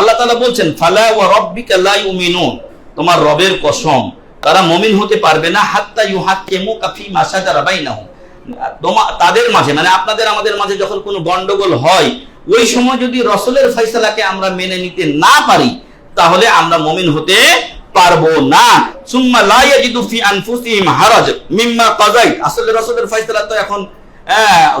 আল্লাহ তালা বলছেন, ফালা তোমার রবের কসম, তারা মমিন হতে পারবে না, হাত্তা ফীমা শাজারা বাইনাহুম। তোমা, তাদের মাঝে মানে আপনাদের আমাদের মাঝে যখন কোনো গন্ডগোল হয়, ওই সময় যদি রসুলের ফয়সালাকে আমরা মেনে নিতে না পারি, তাহলে আমরা মমিন হতে পারব না। সুম্মা লা ইয়াজিদু ফি আনফুসিহিম হারাজ মিম্মা কাযাইত। আসলে রসুলের ফয়সালা তো এখন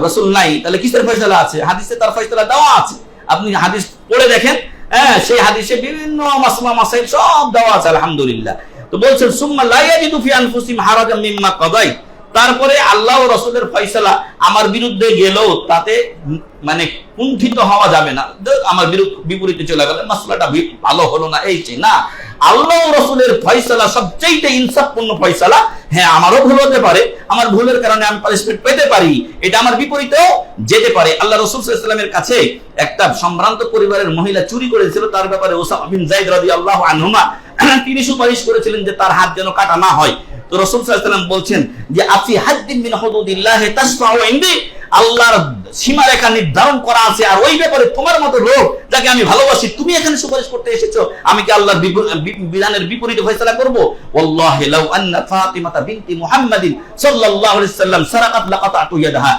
রসুল নাই। তাহলে কিসের ফয়সালা আছে? হাদিসে তার ফয়সালা দেওয়া আছে। আপনি হাদিস পড়ে দেখেন হ্যাঁ সেই হাদিসে বিভিন্ন মাসমা মাসাইল সব দেওয়া আছে, আলহামদুলিল্লাহ। তো বলছেন, সুম্মা লা ইয়াজিদু ফি আনফুসিম হারাজাম মিম্মা কাদাই। তারপরে আল্লাহ রসুলের ফয়সালা আমার বিরুদ্ধে গেলেও তাতে মানে কুণ্ঠিত হওয়া যাবে না। আমার বিপরীতে চলে গেলে মশলাটা ভালো হলো না, এই না। আল্লাহ রসুলের ফয়সালা সবচেয়ে ইনসাফপূর্ণ ফয়সালা হ্যাঁ আমারও ভুল হতে পারে, আমার ভুলের কারণে আমি পানিশমেন্ট পেতে পারি, এটা আমার বিপরীতেও যেতে পারে। আল্লাহ রসুল সাল্লামের কাছে একটা সম্ভ্রান্ত পরিবারের মহিলা চুরি করেছিল, তার ব্যাপারে ওসামা বিন জাইদ রাদিয়াল্লাহু আনহুমা তিনি সুপারিশ করেছিলেন যে তার হাত যেন কাটা না হয়। তো রসুল সাল্লাম বলছেন যে, আফি হাদ্দিন মিন হুদুদিল্লাহি তাসফাউ ইনদি? আল্লাহর সীমারেখা নির্ধারণ করা আছে, আর ওই ব্যাপারে তোমার মতো লোক যাকে আমি ভালোবাসি, তুমি এখানে সুপারিশ করতে এসেছ, আমি কি আল্লাহর বিধানের বিপরীতে ফয়সালা করব? ওয়াল্লাহি লাউ আন্না ফাতিমাতা বিনতি মুহাম্মাদিন সাল্লাল্লাহু আলাইহি সাল্লাম সারাকাত লাকাতাতু ইয়াদাহা।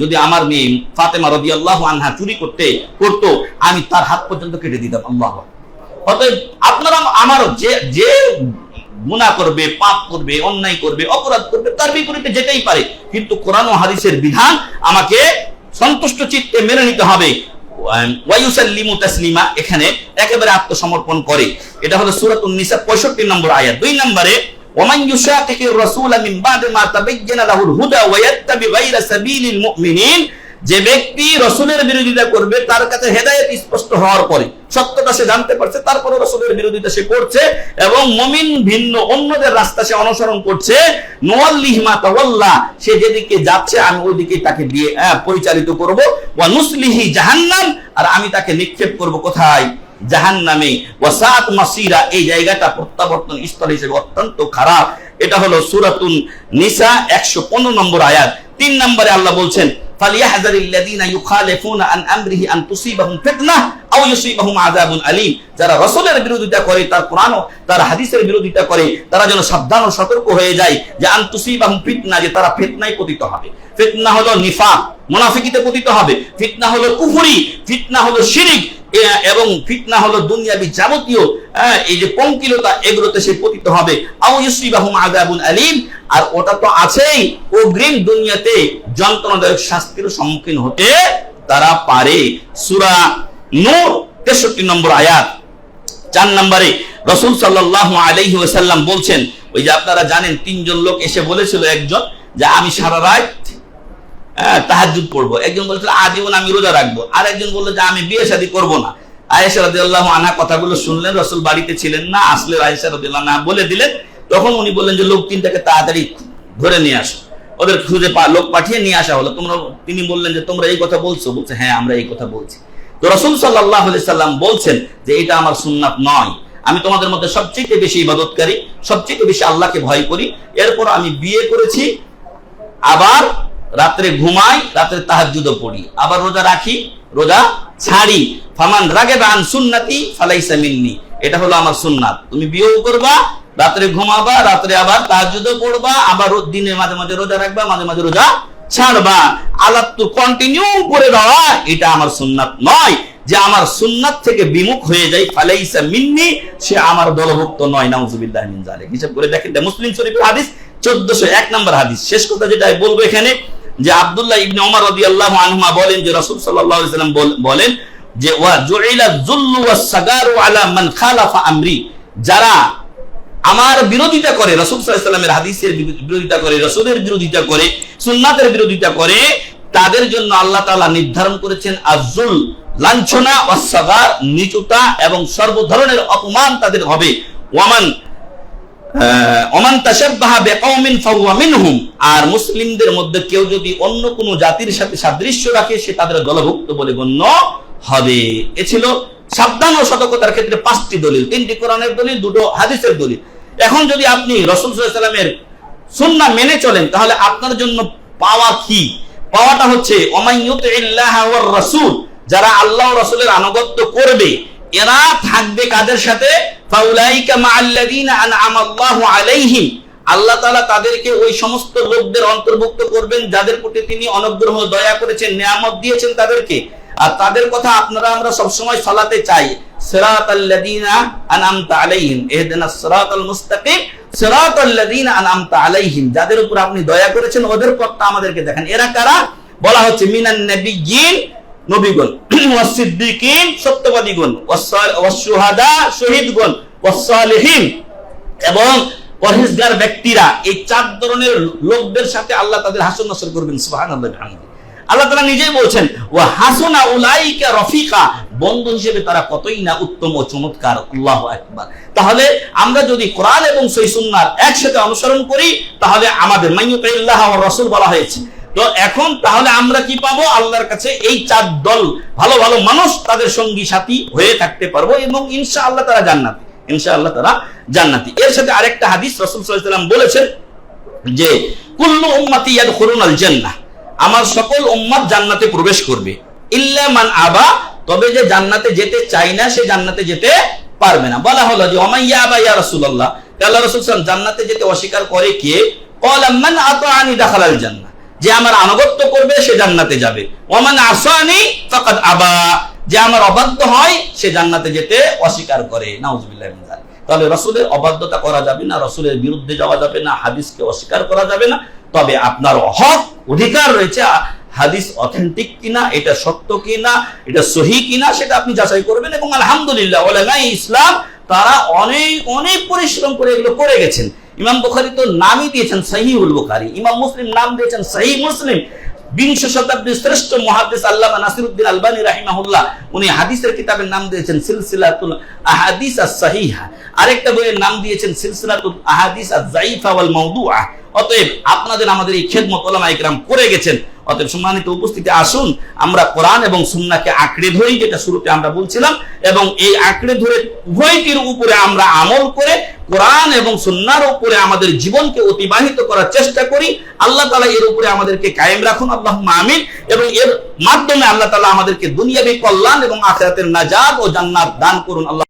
যদি আমার মেয়ে ফাতেমা রাদিয়াল্লাহু আনহা চুরি করতে, করতো, আমি তার হাত পর্যন্ত কেটে দিতাম, আল্লাহ অতএব আপনারা আমার যে যে গুনাহ করবে, পাপ করবে, অন্যায় করবে, অপরাধ করবে, তার বিপরীতে যেতেই পারে। কিন্তু কোরআন হাদিসের বিধান আমাকে সন্তুষ্ট চিত্তে মেনে নিতে হবে। তাসলিমা, এখানে একেবারে আত্মসমর্পণ করে। এটা হলো 65 নম্বর আয়াত। দুই নম্বরে যে ব্যক্তি রসুলের বিরোধিতা করবে, তার কাছে হেদায়েত স্পষ্ট হওয়ার পরে, সত্যটা সে জানতে পারছে তারপরে রসুলের বিরোধিতা সে করছে এবং মমিন ভিন্ন, অন্যদের রাস্তা সে অনুসরণ করছে। নোয়াল্লিহিমা সে যেদিকে যাচ্ছে, আমি ওই দিকে তাকে দিয়ে পরিচালিত করব। ওয়া নুসলিহি জাহান্নাম, আর আমি তাকে নিক্ষেপ করব কোথায়? জাহান জাহান্নামে ওয়াসাত মাসিরা, এই জায়গাটা প্রত্যাবর্তন স্থল হিসেবে অত্যন্ত খারাপ। এটা হলো সূরাতুন নিসা 115 নম্বর আয়াত। তিন নম্বরে আল্লাহ বলছেন যারা রসলের বিরোধিতা করে, তার কোরআনও তার হাদিসের বিরোধিতা করে, তারা যেন সাবধান ও সতর্ক হয়ে যায় যে আন তুসিবাহুম ফিতনা, যে তারা ফিতনায় পতিত হবে। ফিতনা হলো নিফা মুনাফিকিতে পতিত হবে। ফিতনা হলো কুফুরি, ফিতনা হলো শিরিক এবং ফিতনা হলো দুনিয়াবি যাবতীয় এই যে পঙ্কিলতা এগুলোতে সে পতিত হবে। আলীম, আর ওটা তো আছেই, অগ্রিম দুনিয়াতে যন্ত্রণাদায়ক শাস্তির সম্মুখীন হতে তারা পারে। সূরা নূর 63 নম্বর আয়াত। চার নম্বরে রসুল সাল্লাহ আলাইহি বলছেন, ওই যে আপনারা জানেন, তিনজন লোক এসে বলেছিল একজন যে, আমি সারা রাত হ্যাঁ, তাহাজ্জুদ পড়ব। একজন বলছিল আজীবন আমি রোজা রাখব। আর একজন বলল যে আমি বিয়ে শাদী করব না। আয়েশা রাদিয়াল্লাহু আনহা কথাগুলো শুনলেন রসুল বাড়িতে ছিলেন না আসলে আয়েশা বলে দিলেন। তখন উনি বললেন যে লোক তিনটাকে তাড়াতাড়ি ধরে নিয়ে আসো। ওদের খুঁজে লোক পাঠিয়ে নিয়ে আসা হলো। তোমরা তিনি বললেন যে তোমরা এই কথা বলছো? বলছে হ্যাঁ আমরা এই কথা বলছি। তো রসুল সাল্লাহ সাল্লাম বলছেন যে এটা আমার সুন্নাত নয়। আমি তোমাদের মধ্যে সবচেয়ে বেশি ইবাদতকারী সবচেয়ে বেশি আল্লাহকে ভয় করি। এরপর আমি বিয়ে করেছি আবার রাত্রে ঘুমাই, রাত্রে তাহাজ্জুদও পড়ি। আবার রোজা রাখি, রোজা ছাড়ি। ফামান রাগে বান সুন্নাতি ফালাইসা মিন্নি। এটা হলো আমার সুন্নাত। তুমি বিয়েও করবা, রাত্রে ঘুমাবা, রাত্রে আবার তাহাজ্জুদও পড়বা, আবার দিনে মাঝে মাঝে রোজা রাখবা, মাঝে মাঝে রোজা ছাড়বা। আলাপ তো কন্টিনিউ করে দেওয়া, এটা আমার সুন্নাত নয়। যে আমার সুন্নাত থেকে বিমুখ হয়ে যায় ফালাইসা মিন্নি, সে আমার দলভুক্ত নয়। নাউজুবিল্লাহ মিন জালিক হিসাব করে দেখেন মুসলিম শরীফের হাদিস 1401 নম্বর হাদিস। শেষ কথা যেটা বলব এখানে যে আব্দুল্লাহ ইবনে ওমর রাদিয়াল্লাহু আনহুমা বলেন যে রাসূল সাল্লাল্লাহু আলাইহি সাল্লাম বলেন যে, ওয়া জুইলা যুল্লু ওয়াস সাগারু আলা মান খালাফা আমরি। যারা আমার বিরোধিতা করে, রসুল সাল্লামের হাদিসের বিরোধিতা করে, রসুলের বিরোধিতা করে, সুন্নাতের বিরোধিতা করে, তাদের জন্য আল্লাহ তাআলা নির্ধারণ করেছেন আজুল লাঞ্ছনা অসাগার নিচুতা এবং সর্ব ধরনের অপমান তাদের হবে। ওয়ামান আর মুসলিমদের মধ্যে কেউ যদি অন্য কোনো জাতির সাথে সাদৃশ্য রাখে, সে তাদের দলভুক্ত বলে গণ্য হবে। এ ছিল সাবধান ও সতর্কতার ক্ষেত্রে পাঁচটি দলিল। তিনটি কোরআনের দলিল, দুটো হাদিসের দলিল। এখন যদি আপনি রসুল সাল্লামের সুন্নাহ মেনে চলেন, তাহলে আপনার জন্য পাওয়া কি? পাওয়াটা হচ্ছে যারা আল্লাহ রসুলের আনুগত্য করবে, এরা থাকবে কাদের সাথে? আল্লাহু তাআলা তাদেরকে ওই সমস্ত লোকদের অন্তর্ভুক্ত করবেন, যাদের প্রতি তিনি অনুগ্রহ, দয়া করেছেন, নিয়ামত দিয়েছেন তাদেরকে। আর তাদের কথা আপনারা, আমরা সব সময় সালাতে চাই। সিরাতাল্লাযীনা আনআমতা আলাইহিম। ইহদিনাস সিরাতাল মুস্তাকিম। সিরাতাল্লাযীনা আনআমতা আলাইহিম। যাদের উপর আপনি দয়া করেছেন, ওদের পথটা আমাদেরকে দেখেন। এরা কারা? বলা হচ্ছে মিনান নাবিয়্যিন নবীগণ। ওয়াসিদ্দিকিন সত্যবাদীগণ ওয়াস- ওয়াসশুহাদা শহীদগণ ওয়াসসালিহিন এবং পরহেজগার ব্যক্তিরা এই চার ধরনের লোকদের সাথে আল্লাহ তাদের হাসন নসর করবেন বিহামদিহি। আল্লাহ তাআলা নিজেই বলছেন, ওয়া হাসুনা উলাইকা রফিকা। বন্ধু হিসেবে তারা কতই না উত্তম ও চমৎকার, আল্লাহু আকবার। তাহলে আমরা যদি কোরআন এবং সহিহ সুন্নাহর একসাথে অনুসরণ করি, তাহলে আমাদের মাইয়ুতিল্লাহ রাসূল বলা হয়েছে তো এখন তাহলে আমরা কি পাবো? আল্লাহর কাছে এই চার দল ভালো ভালো মানুষ তাদের সঙ্গী সাথী হয়ে থাকতে পারব এবং ইনশাআল্লাহ তারা জান্নাতি। ইনশাআল্লাহ তারা জান্নাতি। এর সাথে আরেকটা হাদিস রাসূল ওয়াসাল্লাম বলেছেন যে, কুল্লু উম্মতি ইয়াদখুলুনাল জান্নাহ। আমার সকল উম্মত জান্নাতে প্রবেশ করবে। ইল্লা মান আবা, তবে যে জান্নাতে যেতে চাই না, সে জান্নাতে যেতে পারবে না। বলা হলো যে ওমাইয়া আবা ইয়া রাসূলুল্লাহ? আল্লাহ রাসূল জান্নাতে যেতে অস্বীকার করে কে? ক্বালা মান আতাআনি দাখালাল জান্নাহ। যে আমার আনুগত্য করবে, সে জান্নাতে যাবে। ওমান আসানি ফাকাদ আবা। যে আমার অবাধ্য হয়, সে জান্নাতে যেতে অস্বীকার করে। নাউজুবিল্লাহ। তাহলে রসুলের অবাধ্যতা করা যাবে না, রসুলের বিরুদ্ধে যাওয়া যাবে না, হাদিসকে অস্বীকার করা যাবে না। তবে আপনার হক, অধিকার রয়েছে হাদিস অথেন্টিক কিনা, এটা সত্য কিনা, এটা সহি কিনা, সেটা আপনি যাচাই করবেন এবং আলহামদুলিল্লাহ ওলামাই ইসলাম তারা অনেক অনেক পরিশ্রম করে এগুলো করে গেছেন। ইমাম বুখারী তো নামই দিয়েছেন সহিউল বুখারী। ইমাম মুসলিম নাম দিয়েছেন সহি মুসলিম। বিংশ শতাব্দীর শ্রেষ্ঠ মহাদিস আল্লামা নাসিরউদ্দিন আলবানী রাহিমাহুল্লাহ, উনি হাদিসের কিতাবের নাম দিয়েছেন সিলসিলাতুল আহাদিস আস-সাহিহা। আরেকটা বইয়ের নাম দিয়েছেন সিলসিলাতুল আহাদিস আজ-যায়িফা ওয়াল মাওদুআ। অতএব আপনাদের আমাদের এই খেদমত ওলামা ইকরাম করে গেছেন। অতএব সম্মানিত উপস্থিতি, আসুন আমরা কোরআন এবং সুন্নাহকে আঁকড়ে ধরি যেটা শুরুতে আমরা বলছিলাম, এবং এই আঁকড়ে ধরে উভয়টির উপরে আমরা আমল করে কোরআন এবং সুন্নার উপরে আমাদের জীবনকে অতিবাহিত করার চেষ্টা করি। আল্লাহ তালা এর উপরে আমাদেরকে কায়েম রাখুন আল্লাহ আমিন। এবং এর মাধ্যমে আল্লাহ তালা আমাদেরকে দুনিয়াবী কল্যাণ এবং আখেরাতের নাজাদ ও জান্নাত দান করুন। আল্লাহ